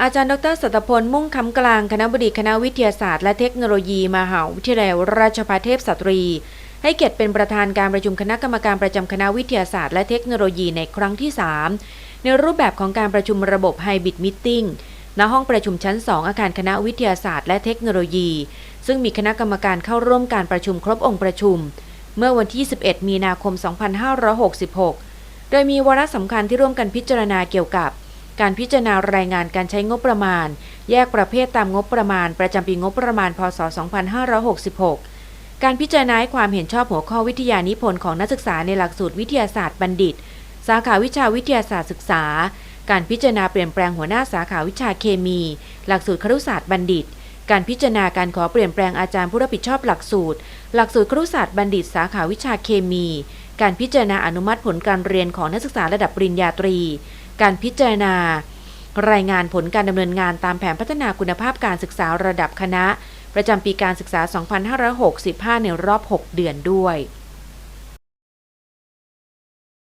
อาจารย์ดรสัตพลมุ่งคำกลางคณะบดีคณะวิทยาศาสตร์และเทคโนโลยีมหาวิทยาลัยราชภัฏเทพสตรี ให้เกียรติเป็นประธานการประชุมคณะกรรมการประจำคณะวิทยาศาสตร์และเทคโนโลยีในครั้งที่ 3 ในรูปแบบของการประชุมระบบไฮบริดมิทติ้งณห้องประชุมชั้น 2 อาคารคณะวิทยาศาสตร์และเทคโนโลยี ซึ่งมีคณะกรรมการเข้าร่วมการประชุมครบองค์ประชุม เมื่อวันที่ 11 มีนาคม 2566 โดยมีวาระสำคัญที่ร่วมกันพิจารณาเกี่ยวกับ การพิจารณารายงานการใช้งบประมาณ แยกประเภทตามงบประมาณ ประจำปีงบประมาณ พศ 2566 การพิจารณาความเห็นชอบหัวข้อวิทยานิพนธ์ของนักศึกษาในหลักสูตรวิทยาศาสตร์บัณฑิต สาขาวิชาวิทยาศาสตร์ศึกษา การพิจารณาเปลี่ยนแปลงหัวหน้าสาขาวิชาเคมี หลักสูตรครุศาสตร์บัณฑิต การพิจารณาการขอเปลี่ยนแปลงอาจารย์ผู้รับผิดชอบหลักสูตร หลักสูตรครุศาสตร์บัณฑิต สาขาวิชาเคมี การพิจารณาอนุมัติผลการเรียนของนักศึกษาระดับปริญญาตรี การพิจารณา รายงานผลการดำเนินงานตามแผนพัฒนาคุณภาพการศึกษาระดับคณะ ประจำปีการศึกษา 2565 ในรอบ 6 เดือนด้วย